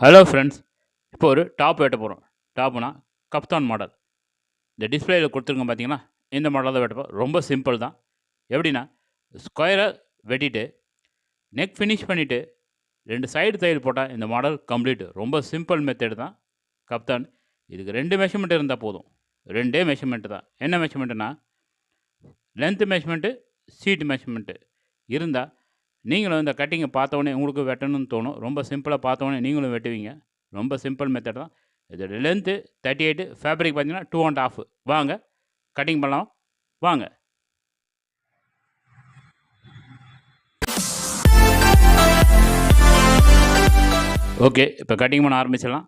Hello friends இப்போ ஒரு top வெட்ட போகிறோம் டாப்னா கப்தான் மாடல் இந்த டிஸ்பிளேயில் கொடுத்துருங்க பார்த்தீங்களா இந்த மாடலில் தான் ரொம்ப சிம்பிள் தான். எப்படின்னா ஸ்கொயரை வெட்டிட்டு நெக் ஃபினிஷ் பண்ணிவிட்டு ரெண்டு சைடு தையல் போட்டால் இந்த மாடல் கம்ப்ளீட் ரொம்ப சிம்பிள் மெத்தடு தான். கப்தான் இதுக்கு ரெண்டு மெஷர்மெண்ட் இருந்தால் போதும். ரெண்டே மெஷர்மெண்ட்டு தான். என்ன மெஷர்மெண்ட்டுனா லென்த்து மெஷர்மெண்ட்டு சீட் மெஷர்மெண்ட்டு இருந்தால் நீங்களும் இந்த கட்டிங்கை பார்த்தோன்னே உங்களுக்கு வெட்டணும்னு தோணும். ரொம்ப சிம்பிளாக பார்த்தோன்னே நீங்களும் வெட்டுவீங்க. ரொம்ப சிம்பிள் மெத்தட் தான். இதோட லென்த்து தேர்ட்டி எயிட்டு ஃபேப்ரிக் பார்த்தீங்கன்னா டூ அண்ட் ஆஃப் வாங்க கட்டிங் பண்ணலாம். வாங்க. ஓகே இப்போ கட்டிங் பண்ண ஆரம்பிச்சிடலாம்.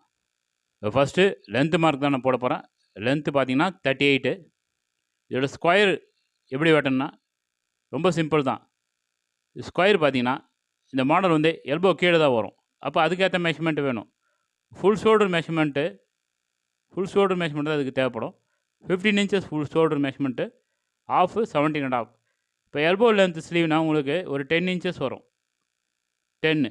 இப்போ ஃபஸ்ட்டு லென்த்து மார்க் தான் நான் போட போகிறேன் லென்த்து பார்த்தீங்கன்னா தேர்ட்டி எயிட்டு இதோட ஸ்கொயர் எப்படி வெட்டணும்னா ரொம்ப சிம்பிள் தான். ஸ்கொயர் பார்த்தீங்கன்னா இந்த மாடல் வந்து எல்போ கீழே தான் வரும். அப்போ அதுக்கேற்ற மெஷர்மெண்ட் வேணும். Full shoulder measurement full shoulder measurement தான் அதுக்கு தேவைப்படும். Fifteen inches full shoulder measurement of seventeen and half இப்போ எல்போ லென்த் ஸ்லீவ்னா உங்களுக்கு ஒரு டென் இன்ச்சஸ் வரும். டென்னு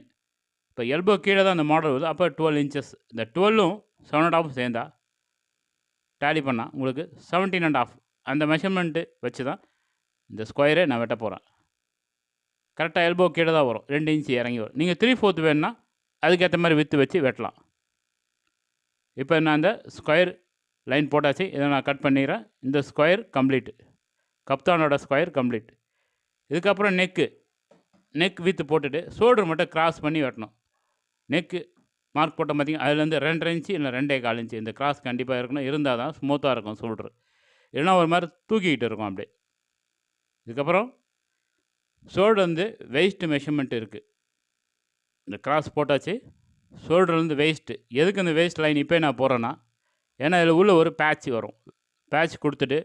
இப்போ எல்போ கீழே தான் அந்த மாடல் வருது. அப்போ டுவெல் இன்ச்சஸ் இந்த டுவெல்லும் செவன் அண்ட் ஆஃப் சேர்ந்தா டேலி பண்ணால் உங்களுக்கு செவன்டீன் அண்ட் ஆஃப் அந்த மெஷர்மெண்ட்டு வச்சு தான் இந்த ஸ்கொயரை நான் வெட்ட போகிறேன் கரெக்டாக எல்போ கீழே தான் வரும். ரெண்டு இன்ச்சு இறங்கி வரும். நீங்கள் த்ரீ ஃபோர்த் வேணுன்னா அதுக்கேற்ற மாதிரி விற்று வச்சு வெட்டலாம். இப்போ நான் அந்த ஸ்கொயர் லைன் போட்டாச்சு. இதை நான் கட் பண்ணிடுறேன். இந்த ஸ்கொயர் கம்ப்ளீட் கப்தானோட ஸ்கொயர் கம்ப்ளீட் இதுக்கப்புறம் நெக்கு நெக் வித்து போட்டுட்டு ஷோல்டர் மட்டும் கிராஸ் பண்ணி வெட்டணும். நெக்கு மார்க் போட்ட பார்த்திங்கன்னா அதுலேருந்து ரெண்டரை இன்ச்சு இல்லை ரெண்டே கால் இன்ச்சு இந்த கிராஸ் கண்டிப்பாக இருக்கணும். இருந்தால் தான் ஸ்மூத்தாக இருக்கும் ஷோல்டர் இல்லைன்னா ஒரு மாதிரி தூக்கிக்கிட்டு இருக்கும் அப்படியே. இதுக்கப்புறம் ஷோல்டர்லேருந்து வந்து மெஷர்மெண்ட் இருக்குது இந்த கிராஸ் போட்டாச்சு. ஷோல்டர்லேருந்து வெயிஸ்ட்டு எதுக்கு இந்த வெயிஸ்ட் லைன் இப்போ நான் போகிறேன்னா ஏன்னா இதில் உள்ள ஒரு பேட்ச் வரும். பேட்ச் கொடுத்துட்டு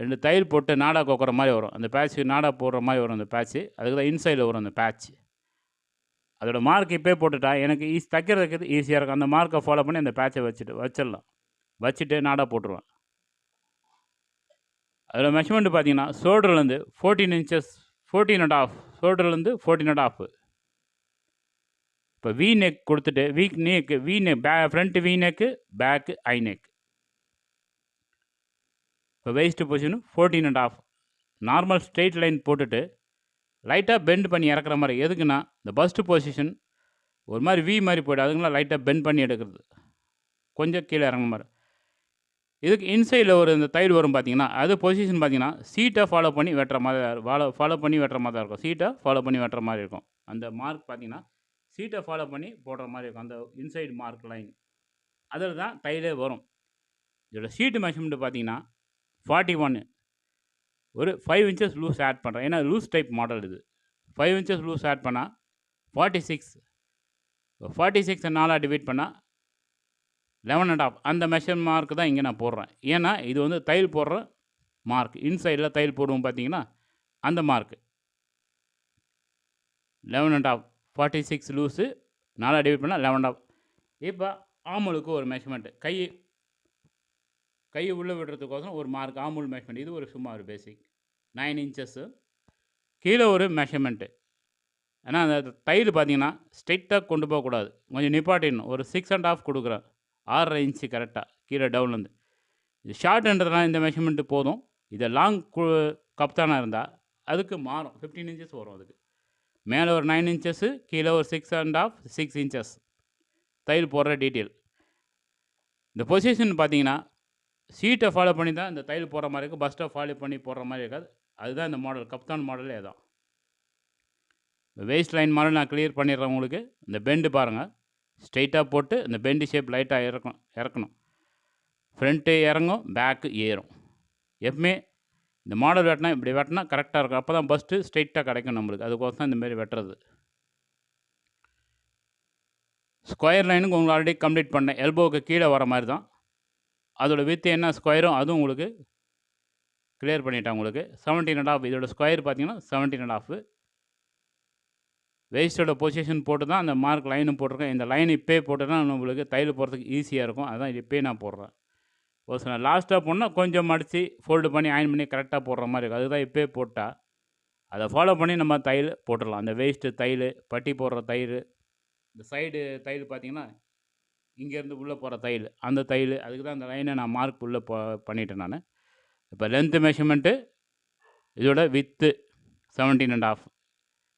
ரெண்டு தையல் போட்டு நாடா கோக்குற மாதிரி வரும். அந்த பேட்ச் நாடா போடுற மாதிரி வரும் அந்த பேட்ச்சு அதுக்கு தான் இன்சைடில் வரும் அந்த பேட்ச் அதோட மார்க் இப்போ போட்டுட்டா எனக்கு ஈஸி தைக்கிறதுக்கு ஈஸியாக இருக்கும். அந்த மார்க்கை ஃபாலோ பண்ணி அந்த பேட்சை வச்சுட்டு வச்சிடலாம். வச்சுட்டு நாடா போட்டுருவேன். அதில் மெஷர்மெண்ட் பார்த்தீங்கன்னா ஷோல்டர்லேருந்து fourteen inches fourteen and half ஷோல்டர்லேருந்து fourteen and half இப்போ வி நெக் கொடுத்துட்டு வீக் neck V neck pay front V neck back I neck இப்போ waist position fourteen and half normal straight line போட்டுட்டு லைட்டாக பெண்ட் பண்ணி இறக்குற மாதிரி எதுக்குன்னா இந்த பஸ்ட்டு பொசிஷன் ஒரு மாதிரி வி மாதிரி போய்டும். அதுங்களாம் லைட்டாக பெண்ட் பண்ணி எடுக்கிறது. கொஞ்சம் கீழே இறங்குற மாதிரி. இதுக்கு இன்சைடில் ஒரு இந்த தயிர் வரும் பார்த்தீங்கன்னா அது பொசிஷன் பார்த்தீங்கன்னா சீட்டை ஃபாலோ பண்ணி வெட்டுற மாதிரி ஃபாலோ ஃபாலோ பண்ணி வெட்டுற மாதிரி தான் இருக்கும். சீட்டை ஃபாலோ பண்ணி வெட்டுற மாதிரி இருக்கும். அந்த மார்க் பார்த்தீங்கன்னா சீட்டை ஃபாலோ பண்ணி போடுற மாதிரி இருக்கும். அந்த இன்சைடு மார்க் லைன் அதில் தான் தையலே வரும். இதோட சீட்டு மெஷர்மெண்ட் பார்த்தீங்கன்னா ஃபார்ட்டி ஒன்று ஒரு ஃபைவ் இன்ச்சஸ் லூஸ் ஆட் பண்ணுறேன் ஏன்னா லூஸ் டைப் மாடல் இது. ஃபைவ் இன்ச்சஸ் லூஸ் ஆட் பண்ணால் ஃபார்ட்டி சிக்ஸ் ஃபார்ட்டி சிக்ஸை நாலாக டிவைட் பண்ணால் லெவன் அண்ட் ஆஃப் அந்த மெஷர் மார்க் தான் இங்கே நான் போடுறேன். ஏன்னா இது வந்து தையல் போடுற மார்க் இன்சைடில் தையல் போடுவோம் பார்த்தீங்கன்னா அந்த mark eleven and half forty six loose நாலாக டிவைட் பண்ணால் லெவன் ஆஃப் இப்போ ஆமுலுக்கு ஒரு மெஷர்மெண்ட்டு கை கையை உள்ளே விடுறதுக்கோசரம் ஒரு மார்க் ஆமுல் மெஷர்மெண்ட் இது ஒரு சும்மா ஒரு பேசிக் நைன் இன்ச்சஸ்ஸு கீழே ஒரு மெஷர்மெண்ட்டு ஏன்னா அந்த தையல் பார்த்தீங்கன்னா ஸ்ட்ரைட்டாக கொண்டு போகக்கூடாது. கொஞ்சம் நிப்பாட்டிடணும். ஒரு சிக்ஸ் அண்ட் ஆஃப் கொடுக்குறேன். ஆறரை இன்ச்சு கரெக்டாக கீழே டவுன்லேருந்து இது ஷார்ட்ன்றதுனால இந்த மெஷர்மெண்ட்டு போதும். இதை லாங் கப்தானாக இருந்தால் அதுக்கு மாறும். ஃபிஃப்டீன் இன்ச்சஸ் வரும் அதுக்கு. மேலே ஒரு நைன் இன்ச்சஸ்ஸு கீழே ஒரு six and half six inches தையல் போடுற டீட்டெயில் இந்த பொசிஷன் பார்த்தீங்கன்னா சீட்டை ஃபாலோ பண்ணி தான் இந்த தையல் போடுற மாதிரி இருக்குது பஸ்ட்டை ஃபாலோ பண்ணி போடுற மாதிரி இருக்காது. அதுதான் இந்த மாடல் கப்தான் மாடலே தான் வேஸ்ட் லைன் மாடல் நான் கிளியர் பண்ணிடுறேன் உங்களுக்கு. இந்த பெண்டு பாருங்கள் ஸ்ட்ரைட்டாக போட்டு இந்த பெண்டு ஷேப் லைட்டாக இறக்கணும் இறக்கணும். ஃப்ரண்ட்டு இறங்கும் பேக்கு ஏறும். எப்பவுமே இந்த மாடல் வெட்டினா இப்படி வெட்டினா கரெக்டாக இருக்கும். அப்போ தான் பஸ்ட்டு ஸ்ட்ரைட்டாக கிடைக்கும் நம்மளுக்கு. அதுக்கோசம் தான் இந்தமாரி வெட்டுறது. ஸ்கொயர் லைனுக்கு உங்களுக்கு ஆல்ரெடி கம்ப்ளீட் பண்ணேன். எல்போவுக்கு கீழே வர மாதிரி தான் அதோட வித்து என்ன ஸ்கொயரும் அதுவும் உங்களுக்கு கிளியர் பண்ணிட்டேன் உங்களுக்கு. செவன்டீன் அண்ட் ஆஃப் இதோட ஸ்கொயர் பார்த்தீங்கன்னா செவன்டீன் அண்ட் ஆஃப் வேஸ்ட்டோட பொசிஷன் போட்டு தான் அந்த மார்க் லைனும் போட்டிருக்கேன். இந்த லைன் இப்போயே போட்டுனா நம்மளுக்கு தையல் போடுறதுக்கு ஈஸியாக இருக்கும். அதுதான் இப்போயே நான் போடுறேன். ஒரு சில லாஸ்ட்டாக போனால் கொஞ்சம் மடித்து ஃபோல்டு பண்ணி அயன் பண்ணி கரெக்டாக போடுற மாதிரி இருக்கும். அதுதான் இப்போயே போட்டால் அதை ஃபாலோ பண்ணி நம்ம தையல் போட்டுடலாம். அந்த வேஸ்ட்டு தையல் பட்டி போடுற தையல். இந்த சைடு தையல் பார்த்தீங்கன்னா இங்கேருந்து உள்ளே போகிற தையல். அந்த தையல் அதுக்கு தான் அந்த லைனை நான் மார்க் உள்ளே போ பண்ணிட்டேன் நான். இப்போ லென்த்து மெஷர்மெண்ட்டு இதோட வித்து செவன்டீன் அண்ட் ஆஃப்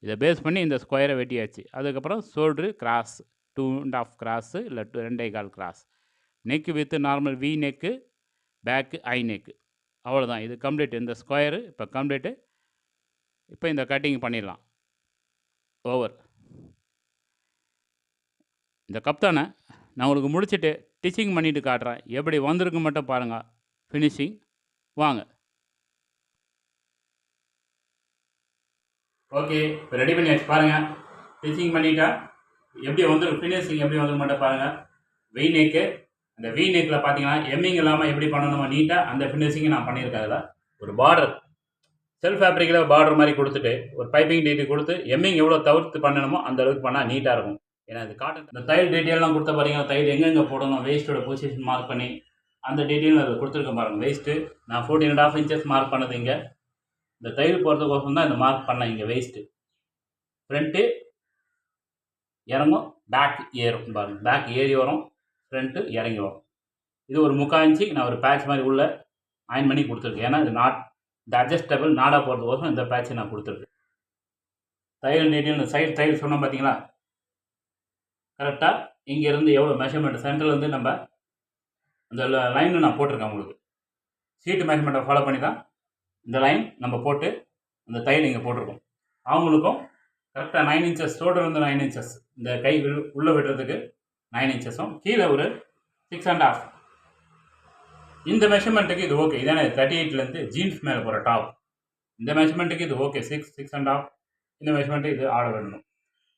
இதை பேஸ் பண்ணி இந்த ஸ்கொயரை வெட்டியாச்சு. அதுக்கப்புறம் shoulder cross two and half cross இல்லை டூ ரெண்டே கால் cross neck width normal V neck back I neck அவ்வளோதான் இது கம்ப்ளீட் இந்த ஸ்கொயரு இப்போ கம்ப்ளீட்டு இப்போ இந்த கட்டிங் பண்ணிடலாம். ஓவர் இந்த கப்தானை நான் உங்களுக்கு முடிச்சுட்டு டிச்சிங் பண்ணிவிட்டு காட்டுறேன். எப்படி வந்திருக்கு மட்டும் பாருங்கள் ஃபினிஷிங் வாங்க. ஓகே இப்போ ரெடி பண்ணியாச்சு பாருங்கள் ஸ்டிச்சிங் பண்ணிட்டா எப்படி வந்துடும் ஃபினிஷிங் எப்படி வந்துடும் மட்டும் பாருங்கள் வி நெக்கு அந்த வி நெக்கில் பார்த்தீங்கன்னா எம்மிங் இல்லாமல் எப்படி பண்ணணுமோ நீட்டாக அந்த ஃபினிஷிங்கை நான் பண்ணியிருக்கேன் அதில். ஒரு பார்டர் செல்ஃப் ஃபேப்ரிக்கில் பார்டர் மாதிரி கொடுத்துட்டு ஒரு பைப்பிங் டீட்டெயில் கொடுத்து எம்மிங் எவ்வளோ தவிர்த்து பண்ணணுமோ அந்த அளவுக்கு பண்ணால் நீட்டாக இருக்கும். ஏன்னா இது காட்டன் இந்த தையல் டீட்டெயிலாம் கொடுத்த பாருங்க. தையல் எங்கெங்கே போடணும்? வேஸ்ட்டோட பொசிஷன் மார்க் பண்ணி அந்த டீட்டெயில் அதில் கொடுத்துருக்கேன் பாருங்கள் வேஸ்ட்டு நான் fourteen and half inches mark பண்ணது இங்கே. இந்த தையல் போகிறதுக்கோசம் தான் இந்த மார்க் பண்ணேன் இங்கே வேஸ்ட்டு ஃப்ரண்ட்டு இறங்கும் பேக் ஏறும். பாருங்கள் பேக் ஏறி வரும் ஃப்ரண்ட்டு இறங்கி வரும். இது ஒரு முக்கால் இன்ச்சு நான் ஒரு பேட்ச் மாதிரி உள்ள அயன் பண்ணி கொடுத்துருக்கேன். ஏன்னா இது நாட் இந்த அட்ஜஸ்டபிள் நாடாக போகிறதுக்கோசம் இந்த பேட்சை நான் கொடுத்துருக்கேன். தையல் நீட்டில் இந்த சைடு தையல் சொன்னோம் பார்த்தீங்களா கரெக்டாக இங்கேருந்து எவ்வளோ மெஷர்மெண்ட் சென்டர்லேருந்து நம்ம அந்த லைன் நான் போட்டிருக்கேன் உங்களுக்கு. சீட்டு மெஷர்மெண்ட்டை ஃபாலோ பண்ணி தான் இந்த லைன் நம்ம போட்டு அந்த தையல் இங்கே போட்டிருக்கோம். அவங்களுக்கும் கரெக்டாக நைன் இன்ச்சஸ் ஷோல்டர் வந்து நைன் இன்ச்சஸ் இந்த கை உள்ளே விடுறதுக்கு நைன் இன்ச்சஸும் கீழே ஒரு சிக்ஸ் அண்ட் ஆஃப் இந்த மெஷர்மெண்ட்டுக்கு இது ஓகே இதானே தேர்ட்டி எயிட்லேருந்து ஜீன்ஸ் மேலே போகிற டாப் இந்த மெஷர்மெண்ட்டுக்கு இது okay six six and half இந்த மெஷர்மெண்ட்டு இது ஆட வேணும்.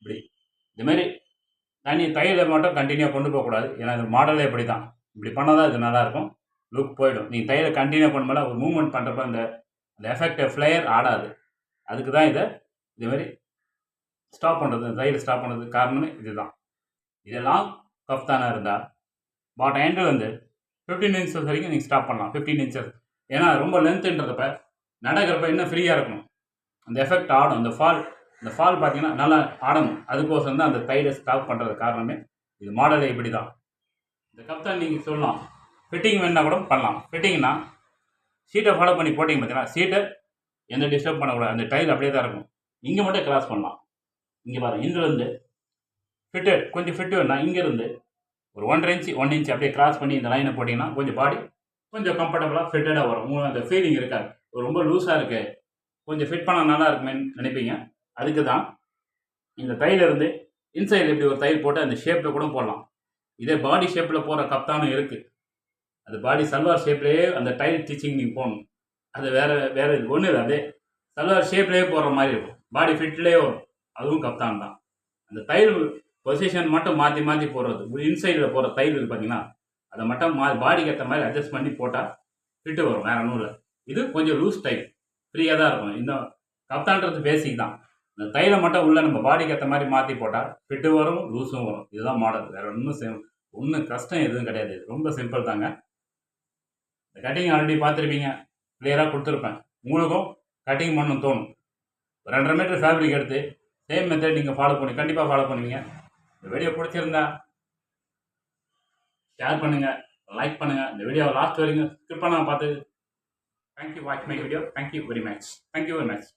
இப்படி. இதுமாரி தனி தையலை மட்டும் கண்டினியூ கொண்டு போகக்கூடாது ஏன்னா இது மாடலே இப்படி தான் இப்படி பண்ணால் தான் இது நல்லாயிருக்கும் லுக் போயிடும். நீங்கள் தையலை கண்டினியூ பண்ணும்போது ஒரு மூவ்மெண்ட் பண்ணுறப்ப அந்த அந்த எஃபெக்ட் ஃப்ளேயர் ஆடாது. அதுக்கு தான் இதை இதேமாரி ஸ்டாப் பண்ணுறது தையல் ஸ்டாப் பண்ணுறதுக்கு காரணமே இதுதான். இதெல்லாம் கஃப்தானாக இருந்தால் பாட் ஹேண்டில் வந்து ஃபிஃப்டீன் இன்ச்சஸ் வரைக்கும் நீங்கள் ஸ்டாப் பண்ணலாம் ஃபிஃப்டீன் இன்ச்சஸ் ஏன்னா ரொம்ப லென்த்துன்றதப்ப நடக்கிறப்ப இன்னும் ஃப்ரீயாக இருக்கணும். அந்த எஃபெக்ட் ஆடும் அந்த ஃபால் இந்த ஃபால் பார்த்தீங்கன்னா நல்லா ஆடணும். அதுக்கோசரம் தான் அந்த தைடை ஸ்டாப் பண்ணுறது காரணமே இது மாடலே இப்படி தான் இந்த கப்தான் நீங்கள் சொல்லலாம். ஃபிட்டிங் வேணா கூட பண்ணலாம். ஃபிட்டிங்னா சீட்டை ஃபாலோ பண்ணி போட்டிங்க பார்த்தீங்கன்னா சீட்டை எந்த டிஸ்டர்ப் பண்ணக்கூடாது. அந்த டைல் அப்படியே தான் இருக்கும் இங்கே மட்டும் கிராஸ் பண்ணலாம். இங்கே பாருங்கள் இங்கேருந்து ஃபிட்டட் கொஞ்சம் ஃபிட்டு வேணா இங்கேருந்து ஒரு ஒன்றரை இன்ச்சு ஒன் இன்ச் அப்படியே கிராஸ் பண்ணி இந்த லைனை போட்டிங்கன்னா கொஞ்சம் பாடி கொஞ்சம் கம்ஃபர்டபுளாக ஃபிட்டடாக வரும். உங்களுக்கு அந்த ஃபீலிங் இருக்காது. ரொம்ப லூஸாக இருக்குது கொஞ்சம் ஃபிட் பண்ண நல்லா இருக்குமேன்னு நினைப்பீங்க. அதுக்கு தான் இந்த தையிலிருந்து இன்சைடில் இப்படி ஒரு தையல் போட்டு அந்த ஷேப்பில் கூட போடலாம். இதே பாடி ஷேப்பில் போகிற கப்தானும் இருக்குது அது பாடி சல்வார் ஷேப்லேயே அந்த டைல் ஸ்டிச்சிங் நீங்கள் போடணும். அது வேறு வேறு இது ஒன்றும் இல்லை அப்படியே சல்வார் ஷேப்லேயே போடுற மாதிரி இருக்கும். பாடி ஃபிட்லேயே வரும். அதுவும் கப்தான் தான். அந்த தையல் பொசிஷன் மட்டும் மாற்றி மாற்றி போடுறது. இன்சைடில் போகிற தையல் இருக்குது பார்த்தீங்கன்னா அதை மட்டும் மா பாடிக்கு ஏற்ற மாதிரி அட்ஜஸ்ட் பண்ணி போட்டால் ஃபிட்டு வரும் வேறு ஒன்றும் இல்லை. இது கொஞ்சம் லூஸ் டைப் ஃப்ரீயாக தான் இருக்கும் இந்த கப்தான்றது பேசிக் தான். இந்த தையலை மட்டும் உள்ளே நம்ம பாடிக்கு ஏற்ற மாதிரி மாற்றி போட்டால் ஃபிட்டு வரும் லூஸும் வரும். இதுதான் மாடல் வேறு ஒன்றும் சிம் ஒன்றும் கஷ்டம் எதுவும் கிடையாது. ரொம்ப சிம்பிள் தாங்க. இந்த கட்டிங் ஆல்ரெடி பார்த்துருப்பீங்க. கிளியராக கொடுத்துருப்பேன். உங்களுக்கும் கட்டிங் பண்ணணும் தோணும். ஒரு ரெண்டரை மீட்டர் ஃபேப்ரிக் எடுத்து சேம் மெத்தட் நீங்கள் ஃபாலோ பண்ணி கண்டிப்பாக ஃபாலோ பண்ணுவீங்க. இந்த வீடியோ பிடிச்சிருந்தா ஷேர் பண்ணுங்கள் லைக் பண்ணுங்கள் இந்த வீடியோ லாஸ்ட் வரைக்கும் ஸ்கிப் பண்ணாமல் பார்த்து. Thank you watch my video thank you very much thank you very much